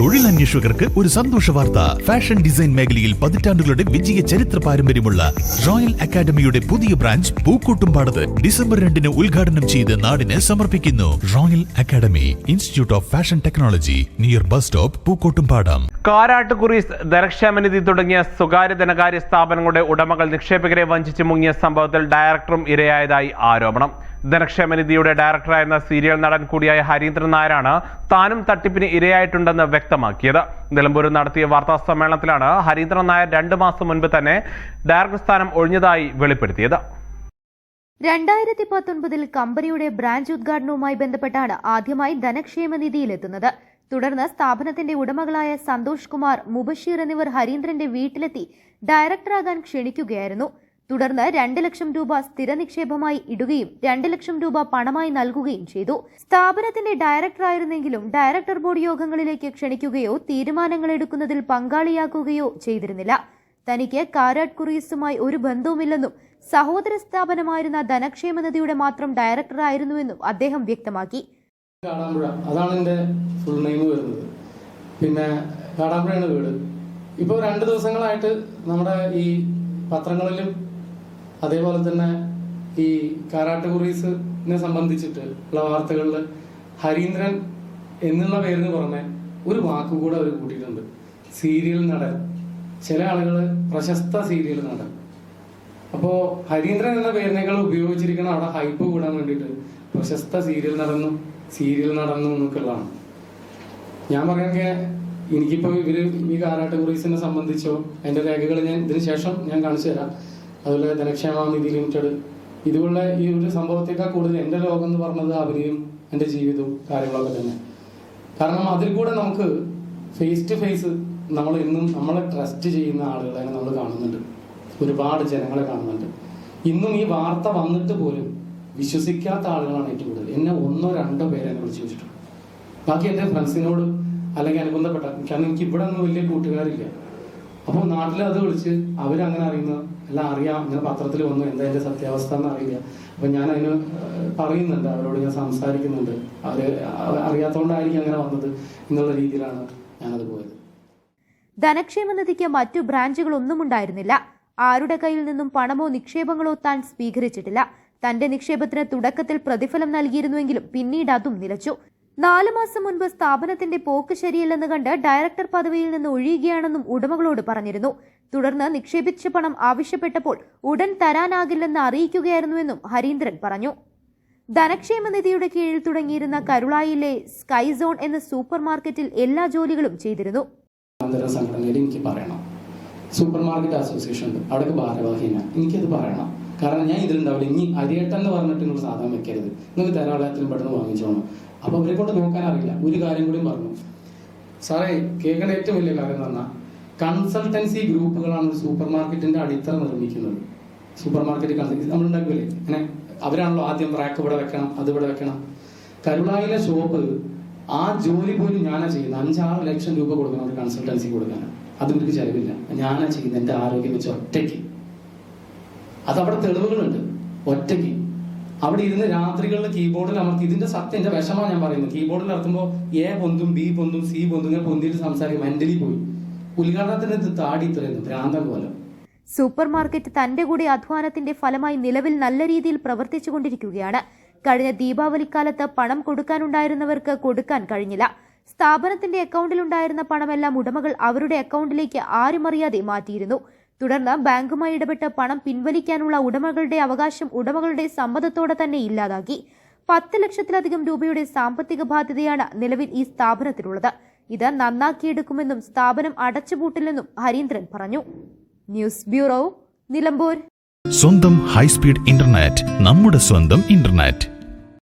തൊഴിലന്വേഷകർക്ക് ഒരു സന്തോഷ വാർത്ത. ഫാഷൻ ഡിസൈൻ മേഖലയിൽ പതിറ്റാണ്ടുകളുടെ വിജയ ചരിത്ര പാരമ്പര്യമുള്ള റോയൽ അക്കാദമിയുടെ പുതിയ ബ്രാഞ്ച് പൂക്കോട്ടുംപാടത്ത് ഡിസംബർ രണ്ടിന് ഉദ്ഘാടനം ചെയ്ത് നാടിന് സമർപ്പിക്കുന്നു. Royal Academy Institute of Fashion Technology near bus stop Pookkottumpadam. Karattukuri ധനക്ഷേമനിധി തുടങ്ങിയ സ്വകാര്യ ധനകാര്യ സ്ഥാപനങ്ങളുടെ ഉടമകൾ നിക്ഷേപകരെ വഞ്ചിച്ച് മുങ്ങിയ സംഭവത്തിൽ ഡയറക്ടറും ഇരയായതായി ആരോപണം. ധനക്ഷേമനിധിയുടെ ഡയറക്ടറായിരുന്ന സീരിയൽ നടൻ കൂടിയായ ഹരീന്ദ്രൻ നായരാണ് താനും തട്ടിപ്പിന് ഇരയായിട്ടുണ്ടെന്ന് വ്യക്തമാക്കിയത്. നിലമ്പൂരിൽ നടത്തിയ വാർത്താ സമ്മേളനത്തിലാണ് ഹരീന്ദ്രൻ നായർ രണ്ടു മാസം മുൻപ് തന്നെ ഡയറക്ടർ സ്ഥാനം ഒഴിഞ്ഞതായി വെളിപ്പെടുത്തിയത്. രണ്ടായിരത്തി പത്തൊൻപതിൽ കമ്പനിയുടെ ബ്രാഞ്ച് ഉദ്ഘാടനവുമായി ബന്ധപ്പെട്ടാണ് ആദ്യമായി ധനക്ഷേമ നിധിയിലെത്തുന്നത് തുടർന്ന് സ്ഥാപനത്തിന്റെ ഉടമകളായ സന്തോഷ് കുമാർ മുബഷീർ എന്നിവർ ഹരീന്ദ്രന്റെ വീട്ടിലെത്തി ഡയറക്ടറാകാൻ ക്ഷണിക്കുകയായിരുന്നു. തുടർന്ന് രണ്ട് ലക്ഷം രൂപ സ്ഥിര നിക്ഷേപമായി ഇടുകയും രണ്ട് ലക്ഷം രൂപ പണമായി നൽകുകയും ചെയ്തു. സ്ഥാപനത്തിന്റെ ഡയറക്ടറായിരുന്നെങ്കിലും ഡയറക്ടർ ബോർഡ് യോഗങ്ങളിലേക്ക് ക്ഷണിക്കുകയോ തീരുമാനങ്ങൾ എടുക്കുന്നതിൽ പങ്കാളിയാക്കുകയോ ചെയ്തിരുന്നില്ല. തനിക്ക് കാരാട്ട് കുറിയസുമായി ഒരു ബന്ധവുമില്ലെന്നും സഹോദര സ്ഥാപനമായിരുന്ന ധനക്ഷേമ നിധിയുടെ മാത്രം ഡയറക്ടറായിരുന്നുവെന്നും അദ്ദേഹം വ്യക്തമാക്കി. ഫുൾ നെയിം പിന്നെ കാടാമ്പുഴയാണ് വീട്. ഇപ്പോൾ രണ്ട് ദിവസങ്ങളായിട്ട് നമ്മുടെ ഈ പത്രങ്ങളിലും അതേപോലെ തന്നെ ഈ കാരാട്ട് കുറീസിനെ സംബന്ധിച്ചിട്ട് ഉള്ള വാർത്തകളിൽ ഹരീന്ദ്രൻ എന്നുള്ള പേരിന് പുറമെ ഒരു വാക്ക് കൂടെ അവർ കൂട്ടിയിട്ടുണ്ട്. സീരിയൽ നടൻ. ചില ആളുകൾ പ്രശസ്ത സീരിയൽ നടൻ. അപ്പോ ഹരീന്ദ്രൻ എന്ന പേരിനേക്കാൾ ഉപയോഗിച്ചിരിക്കണം അവിടെ ഹൈപ്പ് കൂടാൻ വേണ്ടിയിട്ട് പ്രശസ്ത സീരിയൽ നടന്നു സീരിയൽ നടന്നു എന്നൊക്കെയുള്ളതാണ്. ഞാൻ പറയാനൊക്കെ എനിക്കിപ്പോ ഇവർ ഈ കാരാട്ട് കുറീസിനെ സംബന്ധിച്ചോ അതിന്റെ രേഖകൾ ഞാൻ ഇതിന് ശേഷം ഞാൻ കാണിച്ചു തരാം. അതുപോലെ ധനക്ഷേമ നിധി ലിമിറ്റഡ് ഇതുപോലെ ഈ ഒരു സംഭവത്തേക്കാൾ കൂടുതൽ എന്റെ ലോകം എന്ന് പറഞ്ഞത് അവരെയും എന്റെ ജീവിതവും കാര്യങ്ങളൊക്കെ തന്നെ. കാരണം അതിൽ കൂടെ നമുക്ക് ഫേസ് ടു ഫേസ് നമ്മൾ ഇന്നും നമ്മളെ ട്രസ്റ്റ് ചെയ്യുന്ന ആളുകളെ നമ്മൾ കാണുന്നുണ്ട്. ഒരുപാട് ജനങ്ങളെ കാണുന്നുണ്ട്. ഇന്നും ഈ വാർത്ത വന്നിട്ട് പോലും വിശ്വസിക്കാത്ത ആളുകളാണ് ഏറ്റവും കൂടുതൽ. എന്നെ ഒന്നോ രണ്ടോ പേരെ എന്നെ വിളിച്ചു വെച്ചിട്ടുണ്ട് ബാക്കി എന്റെ ഫ്രണ്ട്സിനോട് അല്ലെങ്കിൽ അനുബന്ധപ്പെട്ട കാരണം എനിക്ക് ഇവിടെ ഒന്നും വലിയ കൂട്ടുകാരില്ല. അപ്പോൾ നാട്ടിൽ അത് വിളിച്ച് അവരങ്ങനെ അറിയുന്ന എല്ലാം അറിയാം ഇങ്ങനെ പത്രത്തിൽ വന്നു എന്താ എന്റെ സത്യാവസ്ഥ എന്ന് അറിയില്ല. അപ്പൊ ഞാൻ അതിന് പറയുന്നുണ്ട് അവരോട് ഞാൻ സംസാരിക്കുന്നുണ്ട്. അവർ അറിയാത്തതുകൊണ്ടായിരിക്കും അങ്ങനെ വന്നത് എന്നുള്ള രീതിയിലാണ് ഞാനത് പോയത്. ധനക്ഷേമ നിധിക്ക് മറ്റു ബ്രാഞ്ചുകളൊന്നും ഉണ്ടായിരുന്നില്ല. ആരുടെ കയ്യിൽ നിന്നും പണമോ നിക്ഷേപങ്ങളോ താൻ സ്വീകരിച്ചിട്ടില്ല. തന്റെ നിക്ഷേപത്തിന് തുടക്കത്തിൽ പ്രതിഫലം നൽകിയിരുന്നുവെങ്കിലും പിന്നീട് അതും നിലച്ചു. നാലു മാസം മുൻപ് സ്ഥാപനത്തിന്റെ പോക്ക് ശരിയല്ലെന്ന് കണ്ട് ഡയറക്ടർ പദവിയിൽ നിന്ന് ഒഴിയുകയാണെന്നും ഉടമകളോട് പറഞ്ഞിരുന്നു. തുടർന്ന് നിക്ഷേപിച്ച പണം ആവശ്യപ്പെട്ടപ്പോൾ ഉടൻ തരാനാകില്ലെന്ന് അറിയിക്കുകയായിരുന്നുവെന്നും ഹരീന്ദ്രൻ പറഞ്ഞു. ധനക്ഷേമ നിധിയുടെ കീഴിൽ തുടങ്ങിയിരുന്ന കരുളായിലെ സ്കൈ സോൺ എന്ന സൂപ്പർ മാർക്കറ്റിൽ എല്ലാ ജോലികളും ചെയ്തിരുന്നു. എനിക്ക് പറയണം. സൂപ്പർ മാർക്കറ്റ് അസോസിയേഷൻ ഉണ്ട്. ഭാരവാഹിന എനിക്കത് പറയണം. കാരണം ഞാൻ ഇതിലുണ്ടാവില്ല ഇനി അരിയട്ടൻ എന്ന് പറഞ്ഞിട്ട് നിങ്ങൾ സാധനം വെക്കരുത്. നിങ്ങൾക്ക് തരാളയത്തിലും പെട്ടെന്ന് വാങ്ങിച്ചോണം അപ്പൊ അവരെ കൊണ്ട് നോക്കാൻ അറിയില്ല. ഒരു കാര്യം കൂടി പറഞ്ഞു. സാറേ കേൾക്കേണ്ട ഏറ്റവും വലിയ കാര്യം എന്ന് പറഞ്ഞാൽ കൺസൾട്ടൻസി ഗ്രൂപ്പുകളാണ് ഒരു സൂപ്പർ മാർക്കറ്റിന്റെ അടിത്തറ നിർമ്മിക്കുന്നത്. സൂപ്പർ മാർക്കറ്റ് കൺസൾട്ടൻസി നമ്മൾ ഉണ്ടാക്കില്ലേ അങ്ങനെ അവരാണല്ലോ ആദ്യം റാക്ക് ഇവിടെ വെക്കണം അത് ഇവിടെ വെക്കണം. കരുളായിലെ ഷോപ്പ് ആ ജോലി പോലും ഞാനാ ചെയ്യുന്നത്. അഞ്ചാറ് ലക്ഷം രൂപ കൊടുക്കണം ഒരു കൺസൾട്ടൻസി കൊടുക്കാൻ അത് എനിക്ക് ചെലവില്ല. ഞാനാ ചെയ്യുന്നത്. എന്റെ ആരോഗ്യം വെച്ച് ഒറ്റയ്ക്ക്. അത് അവിടെ തെളിവുകളുണ്ട് ഒറ്റയ്ക്ക്. അവിടെ ഇരുന്ന് രാത്രികളിൽ കീബോർഡിൽ അമർത്തി ഇതിന്റെ സത്യം എന്റെ വിഷമാണ് ഞാൻ പറയുന്നത്. കീബോർഡിൽ നടത്തുമ്പോൾ എ പൊന്തും ബി പൊന്തും സി പൊന്തും ഇങ്ങനെ പൊന്തിയിട്ട് സംസാരിക്കും മെന്റലി പോയി. ഉദ്ഘാടനത്തിന് ഇത് താടി ഇത്രയുന്നു ഭ്രാന്തം പോലെ. സൂപ്പർ മാർക്കറ്റ് തന്റെ കൂടി അധ്വാനത്തിന്റെ ഫലമായി നിലവിൽ നല്ല രീതിയിൽ പ്രവർത്തിച്ചുകൊണ്ടിരിക്കുകയാണ്. കഴിഞ്ഞ ദീപാവലിക്കാലത്ത് പണം കൊടുക്കാനുണ്ടായിരുന്നവർക്ക് കൊടുക്കാൻ കഴിഞ്ഞില്ല. സ്ഥാപനത്തിന്റെ അക്കൗണ്ടിലുണ്ടായിരുന്ന പണമെല്ലാം ഉടമകൾ അവരുടെ അക്കൗണ്ടിലേക്ക് ആരുമറിയാതെ മാറ്റിയിരുന്നു. തുടർന്ന് ബാങ്കുമായി ഇടപെട്ട് പണം പിൻവലിക്കാനുള്ള ഉടമകളുടെ അവകാശം ഉടമകളുടെ സമ്മതത്തോടെ തന്നെ ഇല്ലാതാക്കി. പത്ത് ലക്ഷത്തിലധികം രൂപയുടെ സാമ്പത്തിക ബാധ്യതയാണ് നിലവിൽ ഈ സ്ഥാപനത്തിനുള്ളത് ഇത് നന്നാക്കിയെടുക്കുമെന്നും സ്ഥാപനം അടച്ചുപൂട്ടില്ലെന്നും ഹരീന്ദ്രൻ പറഞ്ഞു. News bureau Nilambur. സ്വന്തം ഹൈസ്പീഡ് ഇന്റർനെറ്റ് നമ്മുടെ സ്വന്തം ഇന്റർനെറ്റ്.